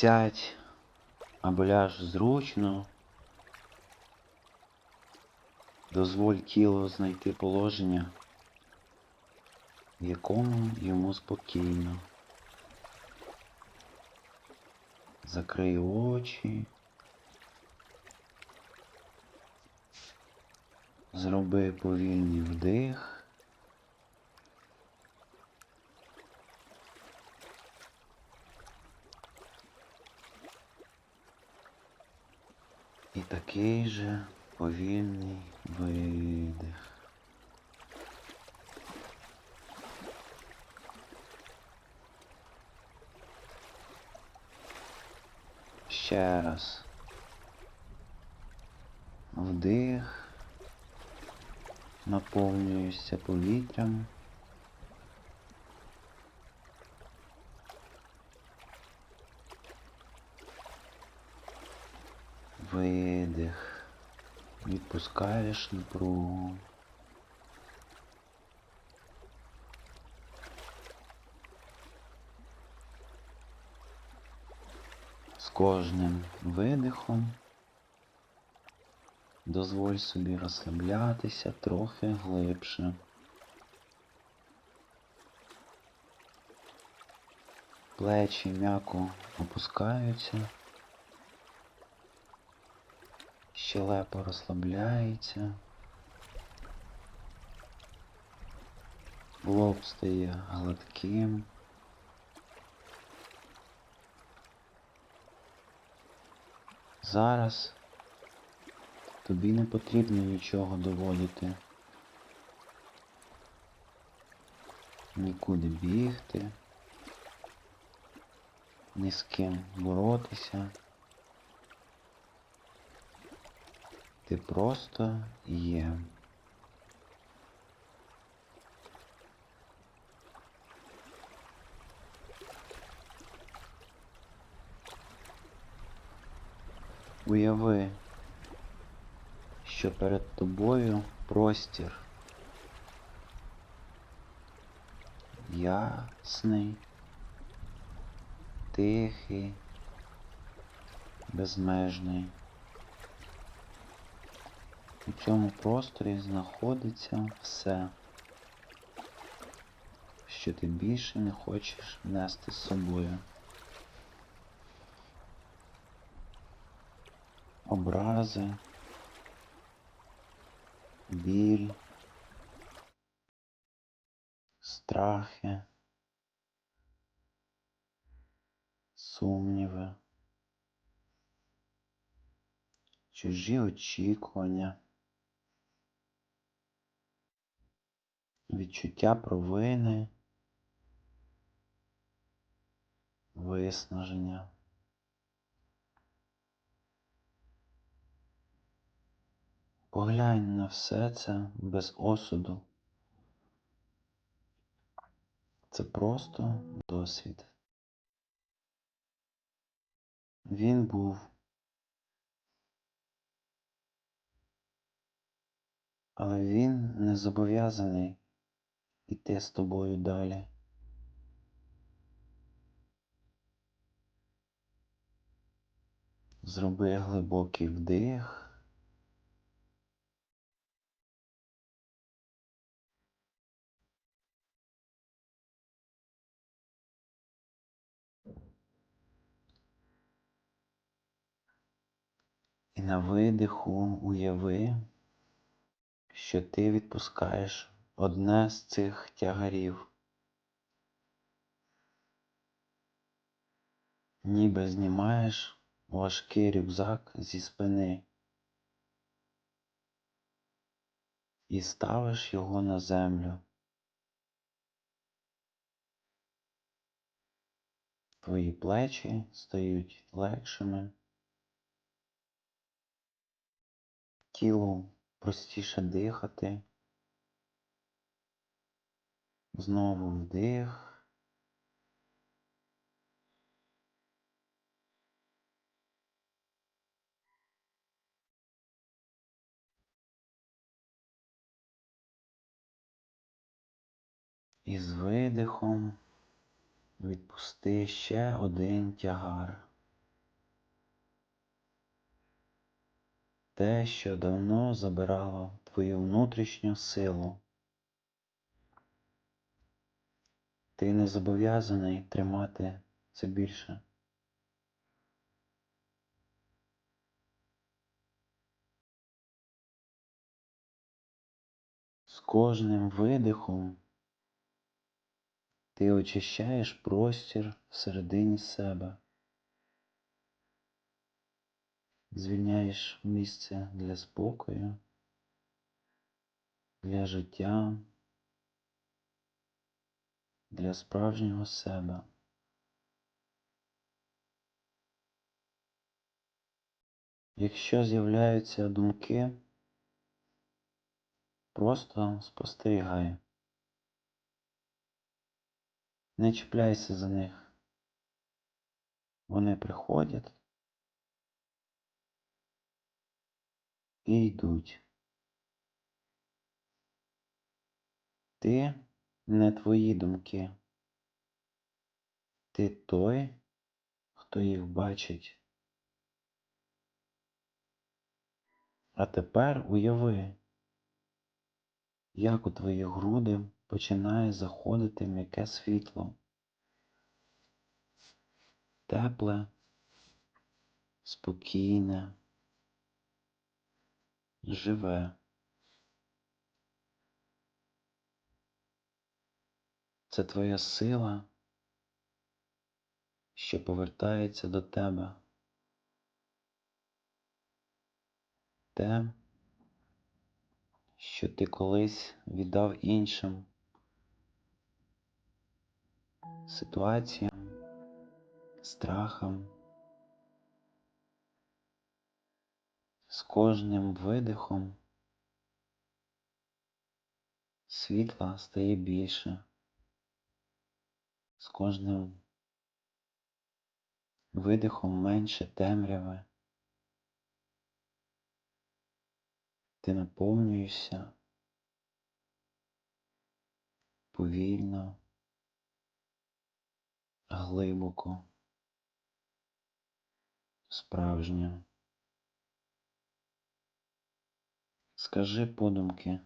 Сядь аболяж зручно. Дозволь тілу знайти положення, в якому йому спокійно. Закрий очі. Зроби повільний вдих. І такий же повільний видих. Ще раз. Вдих. Наповнюєшся повітрям. Видих. Відпускаєш напругу. З кожним видихом дозволь собі розслаблятися трохи глибше. Плечі м'яко опускаються. Щелепа розслабляється. Лоб стає гладким. Зараз тобі не потрібно нічого доводити. Нікуди бігти, ні з ким боротися. Ти просто є. Уяви, що перед тобою простір ясний, тихий, безмежний. У цьому просторі знаходиться все, що ти більше не хочеш нести з собою. Образи, біль, страхи, сумніви, чужі очікування. Відчуття провини, виснаження. Поглянь на все це без осуду. Це просто досвід. Він був. Але він не зобов'язаний іти з тобою далі. Зроби глибокий вдих. І на видиху уяви, що ти відпускаєш одне з цих тягарів. Ніби знімаєш важкий рюкзак зі спини і ставиш його на землю. Твої плечі стають легшими, тілу простіше дихати. Знову вдих. І з видихом відпусти ще один тягар. Те, що давно забирало твою внутрішню силу. Ти не зобов'язаний тримати це більше. З кожним видихом ти очищаєш простір всередині себе, звільняєш місце для спокою, для життя, для справжнього себе. Якщо з'являються думки, просто спостерігай. Не чіпляйся за них. Вони приходять і йдуть. Ти не твої думки. Ти той, хто їх бачить. А тепер уяви, як у твої груди починає заходити м'яке світло. Тепле, спокійне, живе. Це твоя сила, що повертається до тебе. Те, що ти колись віддав іншим ситуаціям, страхам. З кожним видихом світла стає більше. З кожним видихом менше темряви. Ти наповнюєшся повільно, глибоко, справжньо. Скажи подумки.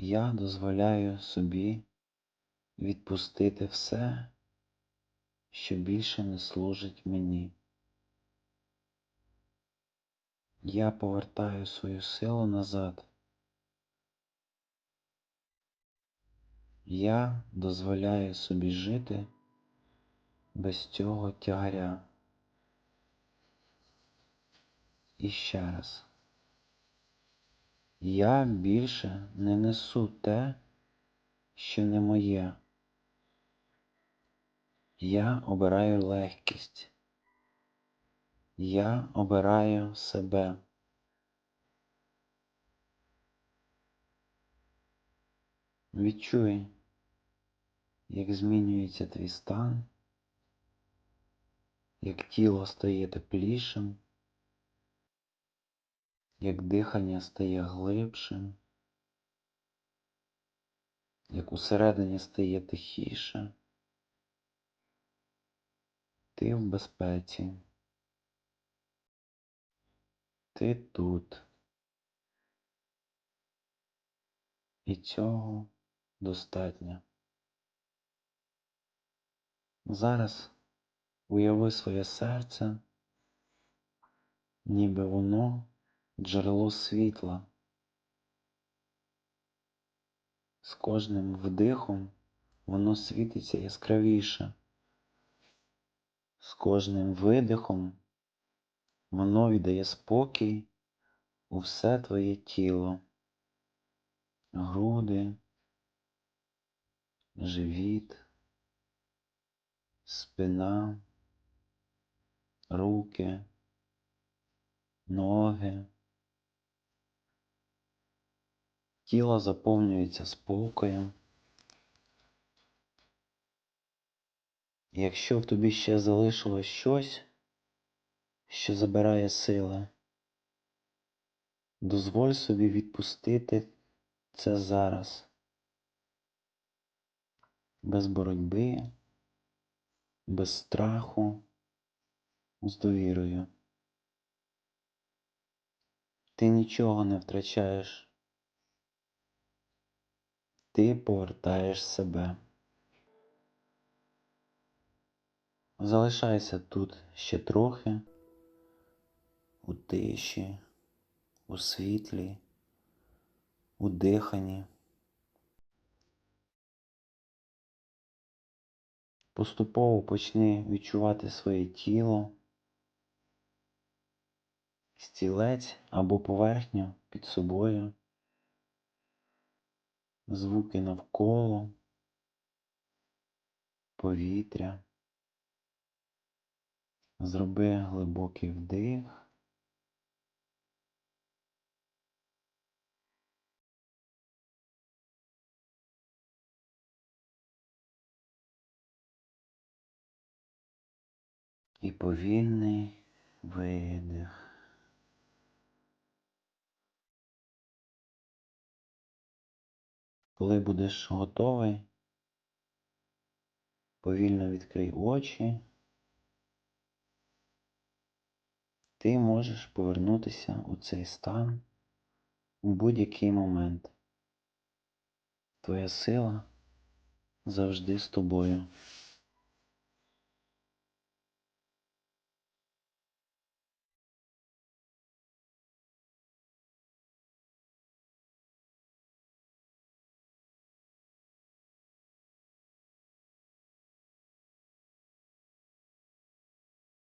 Я дозволяю собі відпустити все, що більше не служить мені. Я повертаю свою силу назад. Я дозволяю собі жити без цього тягаря. І ще раз. Я більше не несу те, що не моє. Я обираю легкість. Я обираю себе. Відчуй, як змінюється твій стан, як тіло стає теплішим, як дихання стає глибшим, як усередині стає тихіше. Ти в безпеці. Ти тут. І цього достатньо. Зараз уяви своє серце, ніби воно джерело світла. З кожним вдихом воно світиться яскравіше. З кожним видихом воно віддає спокій у все твоє тіло, груди, живіт, спина, руки, ноги. Тіло заповнюється спокоєм. Якщо в тобі ще залишилось щось, що забирає сили, дозволь собі відпустити це зараз. Без боротьби, без страху, з довірою. Ти нічого не втрачаєш. Ти повертаєш себе. Залишайся тут ще трохи у тиші, у світлі, у диханні. Поступово почни відчувати своє тіло, стілець або поверхню під собою, звуки навколо, повітря. Зроби глибокий вдих. І повільний Коли будеш готовий, повільно відкрий очі. Ти можеш повернутися у цей стан у будь-який момент. Твоя сила завжди з тобою.